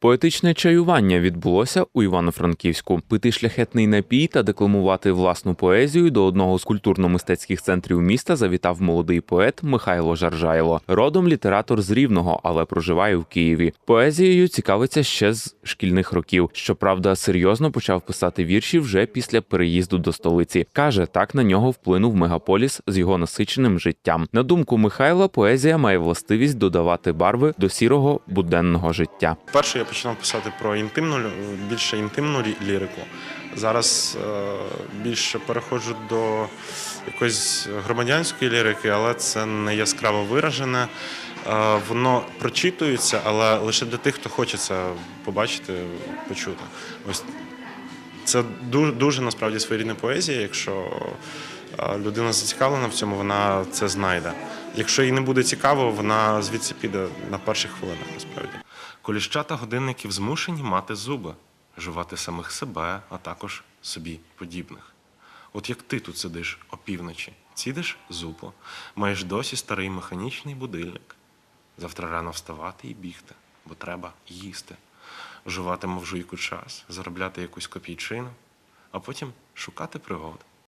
Поетичне чаювання відбулося у Івано-Франківську. Пити шляхетний напій та декламувати власну поезію до одного з культурно-мистецьких центрів міста завітав молодий поет Михайло Жаржайло. Родом літератор з Рівного, але проживає в Києві. Поезією цікавиться ще з шкільних років. Щоправда, серйозно почав писати вірші вже після переїзду до столиці. каже, так на нього вплинув мегаполіс з його насиченим життям. На думку Михайла, поезія має властивість додавати барви до сірого буденного життя. Перше починав писати про інтимну більше інтимну лірику. Зараз е, більше переходжу до якоїсь громадянської лірики, але це не яскраво виражене. Е, воно прочитується, але лише для тих, хто хоче це побачити, почути. Ось це дуже, дуже насправді своєрідна поезія. Якщо е, людина зацікавлена в цьому, вона це знайде. Якщо їй не буде цікаво, вона звідси піде на перших хвилинах, насправді. Коліщата годинників змушені мати зуби, жувати самих себе, а також собі подібних. От як ти тут сидиш опівночі, цідиш зупу, маєш досі старий механічний будильник. Завтра рано вставати і бігти, бо треба їсти, жувати мов жуйку час, заробляти якусь копійчину, а потім шукати пригод.